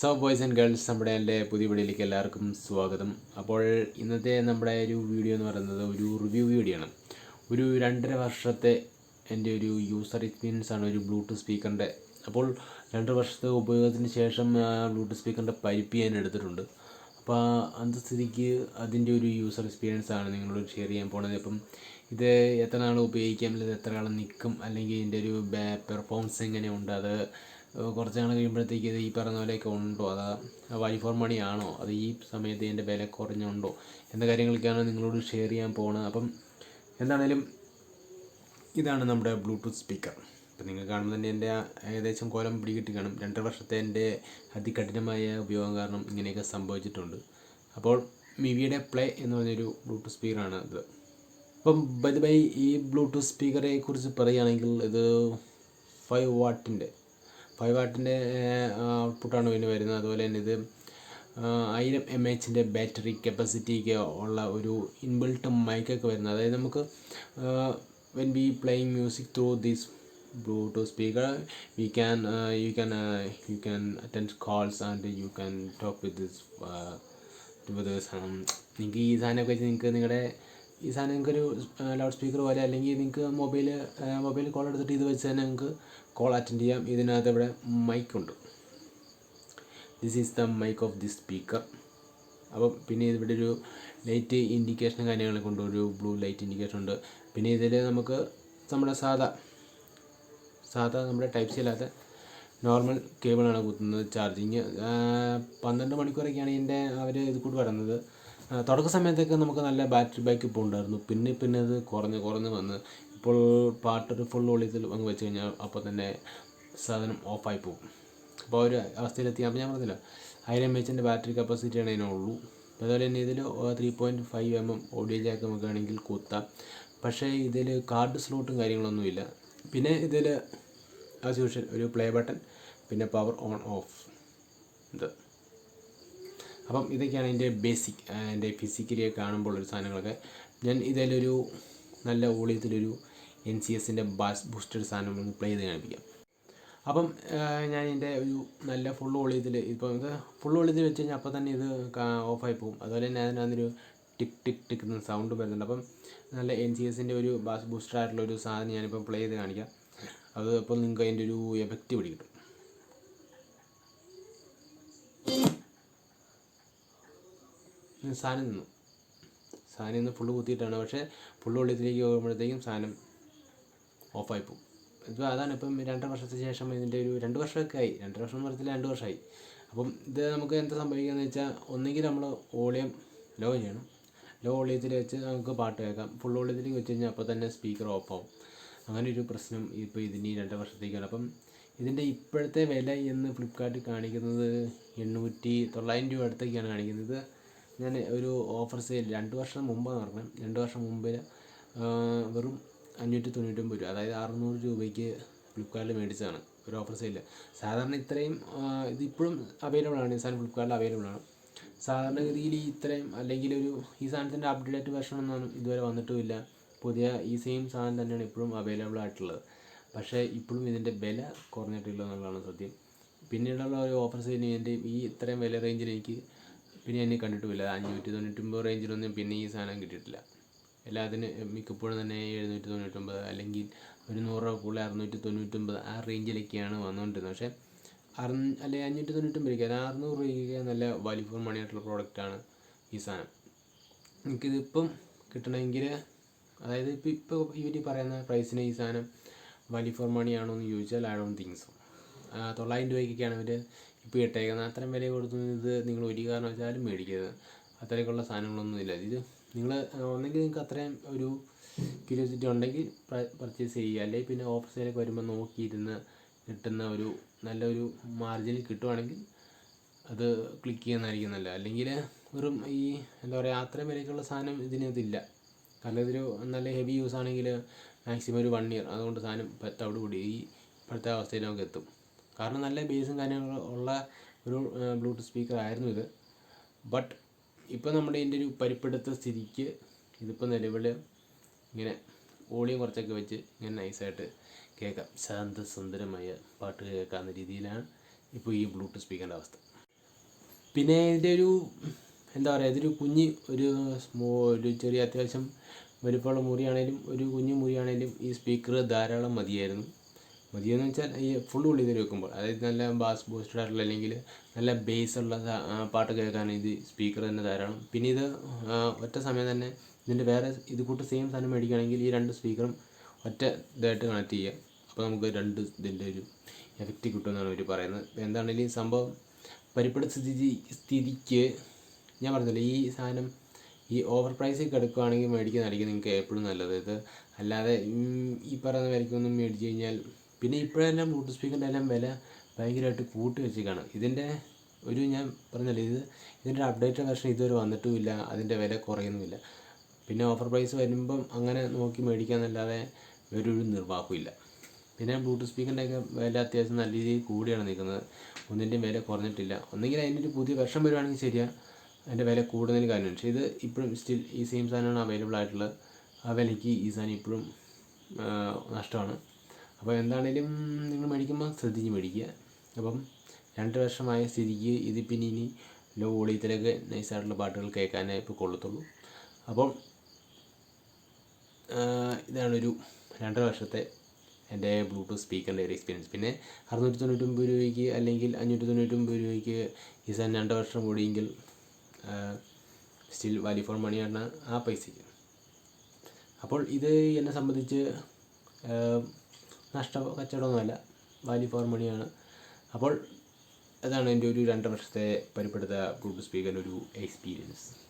So boys and girls നമ്മുടെ എന്റെ പുതിയ വീഡിയോയിലേക്ക് എല്ലാവർക്കും സ്വാഗതം. അപ്പോൾ ഇന്നത്തെ നമ്മുടെ ഒരു വീഡിയോ എന്ന് പറയുന്നത് ഒരു റിവ്യൂ വീഡിയോ ആണ്. ഒരു രണ്ടര വർഷത്തെ എന്റെ ഒരു യൂസർ എക്സ്പീരിയൻസ് ആണ് ഒരു ബ്ലൂടൂത്ത് സ്പീക്കറിന്റെ അപ്പോൾ രണ്ടര വർഷത്തെ ഉപയോഗത്തിന് ശേഷം ബ്ലൂടൂത്ത് സ്പീക്കറിന്റെ പരിപ്പ് ഞാൻ എടുത്തിട്ടുണ്ട്. അപ്പോൾ അന്ത സ്ഥിതിക്ക് അതിന്റെ ഒരു യൂസർ എക്സ്പീരിയൻസ് ആണ് നിങ്ങളോട് ഷെയർ ചെയ്യാൻ പോണത്. അപ്പം ഇത് എത്ര നാൾ ഉപയോഗിക്കാം? അല്ലെങ്കിൽ എത്ര നാൾ നിൽക്കും? അല്ലെങ്കിൽ ഇതിന്റെ ഒരു പെർഫോമൻസ് എങ്ങനെയുണ്ട്? അത് കുറച്ച് നാൾ കഴിയുമ്പോഴത്തേക്ക് ഇത് ഈ പറഞ്ഞ പോലെയൊക്കെ ഉണ്ടോ? അത് വൈ ഫോർ മണി ആണോ അത് ഈ സമയത്ത് ഇതിന്റെ വില കുറഞ്ഞുണ്ടോ? എന്ന കാര്യങ്ങളൊക്കെയാണ് നിങ്ങളോട് ഷെയർ ചെയ്യാൻ പോകുന്നത് അപ്പം എന്താണേലും ഇതാണ് നമ്മുടെ ബ്ലൂടൂത്ത് സ്പീക്കർ അപ്പം നിങ്ങൾ കാണുമ്പോൾ തന്നെ എന്റെ ഏകദേശം കോലം പിടികിട്ടി കാണും. രണ്ടര വർഷത്തെ എന്റെ അതികഠിനമായ ഉപയോഗം കാരണം ഇങ്ങനെയൊക്കെ സംഭവിച്ചിട്ടുണ്ട്. അപ്പോൾ മിവിയുടെ പ്ലേ എന്ന് പറഞ്ഞൊരു ബ്ലൂടൂത്ത് സ്പീക്കറാണ് ഇത്. അപ്പം ബൈ ബൈ ഈ ബ്ലൂടൂത്ത് സ്പീക്കറെ കുറിച്ച് പറയുകയാണെങ്കിൽ ഇത് ഫൈവ് വാട്ടിന്റെ ഫൈവ് വാട്ടിന്റെ ഔട്ട്പുട്ടാണ് ഇതിന് വരുന്നത്. അതുപോലെ തന്നെ ഇത് ആയിരം എം എച്ചിന്റെ ബാറ്ററി കപ്പാസിറ്റിക്ക് ഉള്ള ഒരു ഇൻബിൽട്ട് മൈക്കൊക്കെ വരുന്നത്. അതായത് നമുക്ക് when be playing music through this Bluetooth speaker we can you can you can attend calls and you can talk with this with നിങ്ങൾക്ക് ഈ സാധനമൊക്കെ വെച്ച് നിങ്ങൾക്ക് നിങ്ങളുടെ ഈ സാധനം നിങ്ങൾക്കൊരു ലൗഡ് സ്പീക്കർ പോലെ അല്ലെങ്കിൽ നിങ്ങൾക്ക് മൊബൈൽ മൊബൈൽ കോൾ എടുത്തിട്ട് ഇത് വെച്ച് തന്നെ നിങ്ങൾക്ക് കോൾ അറ്റൻഡ് ചെയ്യാം. ഇതിനകത്ത് ഇവിടെ മൈക്കുണ്ട് this is the mic of the speaker അപ്പം പിന്നെ ഇവിടെ ഒരു ലൈറ്റ് ഇൻഡിക്കേഷൻ കാര്യങ്ങളൊക്കെ ഉണ്ട്. ഒരു ബ്ലൂ ലൈറ്റ് ഇൻഡിക്കേഷൻ ഉണ്ട്. പിന്നെ ഇതിൽ നമുക്ക് നമ്മുടെ സാധാ സാധാ നമ്മുടെ ടൈപ്പ് സി അല്ലാത്ത നോർമൽ കേബിളാണ് കുത്തുന്നത് ചാർജിങ് പന്ത്രണ്ട് മണിക്കൂറൊക്കെയാണ് ഇതിന്റെ അവർ ഇത് കൂടി പറയുന്നത് തുടക്ക സമയത്തൊക്കെ നമുക്ക് നല്ല ബാറ്ററി ബാക്കപ്പ് ഉണ്ടായിരുന്നു. പിന്നെ പിന്നെ അത് കുറഞ്ഞ് കുറഞ്ഞ് വന്ന് ഇപ്പോൾ പാട്ടൊരു ഫുൾ വോളിയത്തിൽ അങ്ങ് വെച്ച് കഴിഞ്ഞാൽ അപ്പോൾ തന്നെ സാധനം ഓഫായി പോകും. അപ്പോൾ ഒരു അവസ്ഥയിലെത്തി. അപ്പോൾ ഞാൻ പറഞ്ഞില്ല ആയിരം എം എച്ചിന്റെ ബാറ്ററി കപ്പാസിറ്റിയാണ് അതിനുള്ളൂ അതുപോലെ തന്നെ ഇതിൽ three point five M M audio jack നമുക്ക് വേണമെങ്കിൽ കുത്താം. പക്ഷേ ഇതിൽ കാർഡ് സ്ലോട്ടും കാര്യങ്ങളൊന്നുമില്ല പിന്നെ ഇതിൽ ആസ് യൂഷ്വൽ ഒരു പ്ലേ ബട്ടൺ പിന്നെ പവർ ഓൺ ഓഫ് ഇത്. അപ്പം ഇതൊക്കെയാണ് എന്റെ ബേസിക് എന്റെ ഫിസിക്കലി കാണുമ്പോൾ ഒരു സാധനങ്ങളൊക്കെ. ഞാൻ ഇതിലൊരു നല്ല വോളിയത്തിലൊരു എൻ സി എസിന്റെ ബാസ് ബൂസ്റ്റർ സാധനം ഒന്ന് പ്ലേ ചെയ്ത് കാണിപ്പിക്കാം. അപ്പം ഞാൻ എന്റെ ഒരു നല്ല ഫുൾ വോളിയത്തിൽ ഇപ്പോൾ ഇത് ഫുൾ വോളിയത്തിൽ വെച്ച് കഴിഞ്ഞാൽ അപ്പോൾ തന്നെ ഇത് ഓഫായി പോകും. അതുപോലെ തന്നെ അതിനൊരു ടിക് ടിക് ടിക് എന്ന സൗണ്ട് വരുന്നുണ്ട്. അപ്പം നല്ല എൻ സി എസിന്റെ ഒരു ബാസ് ബൂസ്റ്റർ ആയിട്ടുള്ള ഒരു സാധനം ഞാനിപ്പോൾ പ്ലേ ചെയ്ത് കാണിക്കാം. അത് അപ്പോൾ നിങ്ങൾക്ക് അതിന്റെ ഒരു എഫക്റ്റ് പിടികിട്ടും സാധനം നിന്നു സാധനം നിന്ന് ഫുള്ള് കുത്തിയിട്ടാണ്. പക്ഷേ ഫുള്ള് വെള്ളത്തിലേക്ക് പോകുമ്പോഴത്തേക്കും സാധനം ഓഫായി പോകും ഇപ്പോൾ അതാണ് ഇപ്പം രണ്ടര വർഷത്തിന് ശേഷം ഇതിന്റെ ഒരു രണ്ട് വർഷമൊക്കെ ആയി. രണ്ടര വർഷം വരത്തില്ല രണ്ട് വർഷമായി. അപ്പം ഇത് നമുക്ക് എന്താ സംഭവിക്കുകയെന്ന് വെച്ചാൽ ഒന്നുകിൽ നമ്മൾ വോളിയം ലോ ചെയ്യണം. ലോ വോളിയത്തിൽ വെച്ച് നമുക്ക് പാട്ട് കേൾക്കാം. ഫുൾ വോളിയത്തിലേക്ക് വെച്ച് കഴിഞ്ഞാൽ അപ്പോൾ തന്നെ സ്പീക്കർ ഓഫ് ആവും അങ്ങനെ ഒരു പ്രശ്നം ഇപ്പോൾ ഇതിന് രണ്ട് വർഷത്തേക്കാണ്. അപ്പം ഇതിന്റെ ഇപ്പോഴത്തെ വില എന്ന് ഫ്ലിപ്പ്കാർട്ടിൽ കാണിക്കുന്നത് എണ്ണൂറ്റി തൊള്ളായിരം രൂപ അടുത്തേക്കാണ് കാണിക്കുന്നത്. ഞാൻ ഒരു ഓഫർ സെയിൽ രണ്ട് വർഷം മുമ്പാണ് പറഞ്ഞത് രണ്ട് വർഷം മുമ്പിൽ വെറും അഞ്ഞൂറ്റി തൊണ്ണൂറ്റൊമ്പത് രൂപ അതായത് അറുന്നൂറ് രൂപയ്ക്ക് ഫ്ലിപ്കാർട്ടിൽ മേടിച്ചതാണ് ഒരു ഓഫർ സെയിൽ സാധാരണ ഇത്രയും ഇതിപ്പോഴും അവൈലബിൾ ആണ്. ഈ സാധനം ഫ്ലിപ്കാർട്ടിൽ അവൈലബിൾ ആണ്. സാധാരണഗതിയിൽ ഇത്രയും അല്ലെങ്കിൽ ഒരു ഈ സാധനത്തിന്റെ അപ്ഡേറ്റ് വെർഷൻ ഒന്നും ഇതുവരെ വന്നിട്ടുമില്ല. പുതിയ ഈ സെയിം സാധനം തന്നെയാണ് ഇപ്പോഴും അവൈലബിൾ ആയിട്ടുള്ളത്. പക്ഷേ ഇപ്പോഴും ഇതിന്റെ വില കുറഞ്ഞിട്ടില്ല എന്നുള്ളതാണ് സത്യം. പിന്നീടുള്ള ഒരു ഓഫർ സെയിലിന് എന്റെ ഈ ഇത്രയും വില റേഞ്ചിൽ എനിക്ക് പിന്നെ എന്നെ കണ്ടിട്ടുമില്ല. അഞ്ഞൂറ്റി തൊണ്ണൂറ്റൊമ്പത് റേഞ്ചിലൊന്നും പിന്നെ ഈ സാധനം കിട്ടിയിട്ടില്ല. എല്ലാത്തിനും മിക്കപ്പോഴും തന്നെ എഴുന്നൂറ്റി തൊണ്ണൂറ്റൊമ്പത് അല്ലെങ്കിൽ ഒരു നൂറ് രൂപ കൂടുതൽ അറുന്നൂറ്റി തൊണ്ണൂറ്റൊമ്പത് ആ റേഞ്ചിലൊക്കെയാണ് വന്നുകൊണ്ടിരുന്നത് പക്ഷേ അറു അല്ലെങ്കിൽ അഞ്ഞൂറ്റി തൊണ്ണൂറ്റൊമ്പതിലേക്ക് അത് അറുന്നൂറ് രൂപയ്ക്ക് നല്ല വാല്യൂ ഫോർ മണി ആയിട്ടുള്ള പ്രോഡക്റ്റാണ് ഈ സാധനം. എനിക്കിതിപ്പം കിട്ടണമെങ്കിൽ അതായത് ഇപ്പോൾ ഇപ്പോൾ ഇവർ പറയുന്ന പ്രൈസിന് ഈ സാധനം വാല്യൂ ഫോർ മണി ആണോ എന്ന് ചോദിച്ചാൽ ഐ ഡോണ്ട് തിങ്ക് സോ തൊള്ളായിരം രൂപയ്ക്കൊക്കെയാണ് ഇവർ ഇപ്പോൾ ഇട്ടേക്കുന്ന അത്രയും വില കൊടുത്ത് ഇത് നിങ്ങൾ ഒരു കാരണവശാലും മേടിക്കരുത്. അത്രയ്ക്കുള്ള സാധനങ്ങളൊന്നും ഇല്ല. ഇത് നിങ്ങൾ ഒന്നെങ്കിൽ നിങ്ങൾക്ക് അത്രയും ഒരു ക്യൂരിയോസിറ്റി ഉണ്ടെങ്കിൽ പർച്ചേസ് ചെയ്യുക. അല്ലെങ്കിൽ പിന്നെ ഓഫർ സെയിലൊക്കെ വരുമ്പോൾ നോക്കിയിരുന്ന് കിട്ടുന്ന ഒരു നല്ലൊരു മാർജിനിൽ കിട്ടുവാണെങ്കിൽ അത് ക്ലിക്ക് ചെയ്യുന്നതായിരിക്കും നല്ലത്. അല്ലെങ്കിൽ വെറും ഈ എന്താ പറയുക അത്രയും വിലയ്ക്കുള്ള സാധനം ഇതിനകത്തില്ല. കാരണം ഇതൊരു നല്ല ഹെവി യൂസ് ആണെങ്കിൽ മാക്സിമം ഒരു വൺ ഇയർ അതുകൊണ്ട് സാധനം പത്തോട് കൂടി ഈ ഇപ്പോഴത്തെ അവസ്ഥയിൽ നമുക്ക് എത്തും. കാരണം നല്ല ബേസും കാര്യങ്ങളും ഉള്ള ഒരു ബ്ലൂടൂത്ത് സ്പീക്കർ ആയിരുന്നു ഇത്. ബട്ട് ഇപ്പോൾ നമ്മുടെ ഇതിന്റെ ഒരു പരിപ്പെടുത്ത സ്ഥിതിക്ക് ഇതിപ്പോൾ നിലവിൽ ഇങ്ങനെ വോളിയം കുറച്ചൊക്കെ വെച്ച് ഇങ്ങനെ നൈസായിട്ട് കേൾക്കാം. ശാന്ത ശാന്തസുന്ദരമായ പാട്ട് കേൾക്കാവുന്ന രീതിയിലാണ് ഇപ്പോൾ ഈ ബ്ലൂടൂത്ത് സ്പീക്കറിന്റെ അവസ്ഥ. പിന്നെ ഇതിന്റെ ഒരു എന്താ പറയുക ഇതൊരു കുഞ്ഞ് ഒരു സ്മോ ഒരു ചെറിയ അത്യാവശ്യം വലിപ്പമുള്ള മുറിയാണേലും ഒരു കുഞ്ഞു മുറിയാണേലും ഈ സ്പീക്കർ ധാരാളം മതിയായിരുന്നു. മതിയെന്ന് വെച്ചാൽ ഈ ഫുൾ ഉള്ളി തരി വെക്കുമ്പോൾ അതായത് നല്ല ബാസ് ബൂസ്റ്റഡ് ആയിട്ടുള്ള അല്ലെങ്കിൽ നല്ല ബേസ് ഉള്ള പാട്ട് കേൾക്കാൻ ഇത് സ്പീക്കർ തന്നെ ധാരാളം. പിന്നെ ഇത് ഒറ്റ സമയം തന്നെ ഇതിന്റെ വേറെ ഇത് കൂട്ട് സെയിം സാധനം മേടിക്കുകയാണെങ്കിൽ ഈ രണ്ട് സ്പീക്കറും ഒറ്റ ഇതായിട്ട് കണക്ട് ചെയ്യുക. അപ്പോൾ നമുക്ക് രണ്ട് ഇതിന്റെ ഒരു എഫക്റ്റ് കിട്ടുമെന്നാണ് അവർ പറയുന്നത്. എന്താണെങ്കിലും സംഭവം പരിപ്പെടുത്ത സ്ഥിതി സ്ഥിതിക്ക് ഞാൻ പറഞ്ഞില്ലേ ഈ സാധനം ഈ ഓവർ പ്രൈസിൽ കിടക്കുകയാണെങ്കിൽ മേടിക്കുന്നതായിരിക്കും നിങ്ങൾക്ക് എപ്പോഴും നല്ലത്. ഇത് അല്ലാതെ ഈ പറയുന്ന വിലയ്ക്കൊന്നും മേടിച്ച് കഴിഞ്ഞാൽ പിന്നെ ഇപ്പോഴെല്ലാം ബ്ലൂടൂത്ത് സ്പീക്കറിന്റെ എല്ലാം വില ഭയങ്കരമായിട്ട് കൂട്ടി വെച്ചേക്കാണ് ഇതിന്റെ ഒരു ഞാൻ പറഞ്ഞല്ലേ ഇത് ഇതിന്റെ അപ്ഡേറ്റഡ് വെർഷൻ ഇതുവരെ വന്നിട്ടുമില്ല അതിന്റെ വില കുറയുന്നില്ല. പിന്നെ ഓഫർ പ്രൈസ് വരുമ്പം അങ്ങനെ നോക്കി മേടിക്കാമെന്നല്ലാതെ വേറൊരു നിർവാഹമില്ല പിന്നെ ബ്ലൂടൂത്ത് സ്പീക്കറിന്റെ ഒക്കെ വില അത്യാവശ്യം നല്ല രീതിയിൽ കൂടിയാണ് നിൽക്കുന്നത്. ഒന്നിന്റെയും വില കുറഞ്ഞിട്ടില്ല. ഒന്നെങ്കിൽ അതിന്റെ ഒരു പുതിയ വെർഷൻ വരുവാണെങ്കിൽ ശരിയാ അതിന്റെ വില കൂടുന്നതിന് കാര്യം പക്ഷേ ഇത് ഇപ്പോഴും സ്റ്റിൽ ഈ സെയിം സാധനമാണ് അവൈലബിൾ ആയിട്ടുള്ളത്. ആ വിലയ്ക്ക് ഈ സാധനം ഇപ്പോഴും നഷ്ടമാണ്. അപ്പോൾ എന്താണേലും നിങ്ങൾ മേടിക്കുമ്പോൾ ശ്രദ്ധിച്ച് മേടിക്കുക. അപ്പം രണ്ട് വർഷമായ സ്ഥിതിക്ക് ഇത് പിന്നെ ഇനി ലോ വോളിയത്തിലൊക്കെ നൈസായിട്ടുള്ള പാട്ടുകൾ കേൾക്കാനേ ഇപ്പോൾ കൊള്ളത്തുള്ളൂ. അപ്പം ഇതാണൊരു രണ്ടര വർഷത്തെ എന്റെ ബ്ലൂടൂത്ത് സ്പീക്കറിന്റെ ഒരു എക്സ്പീരിയൻസ് പിന്നെ അറുന്നൂറ്റി തൊണ്ണൂറ്റൊമ്പത് രൂപയ്ക്ക് അല്ലെങ്കിൽ അഞ്ഞൂറ്റി തൊണ്ണൂറ്റൊമ്പത് രൂപയ്ക്ക് ഈ സാധനം രണ്ട് വർഷം കൂടിയെങ്കിൽ സ്റ്റിൽ വാലി ഫോർ മണിയാണ് ആ പൈസയ്ക്ക്. അപ്പോൾ ഇത് എന്നെ സംബന്ധിച്ച് നഷ്ട കച്ചവടമൊന്നുമല്ല. വാല്യൂ ഫോർ മണിയാണ് അപ്പോൾ അതാണ് എന്റെ ഒരു രണ്ട് വർഷത്തെ പരിപ്പെടുത്ത ബ്ലൂടൂത്ത് സ്പീക്കറിന്റെ ഒരു എക്സ്പീരിയൻസ്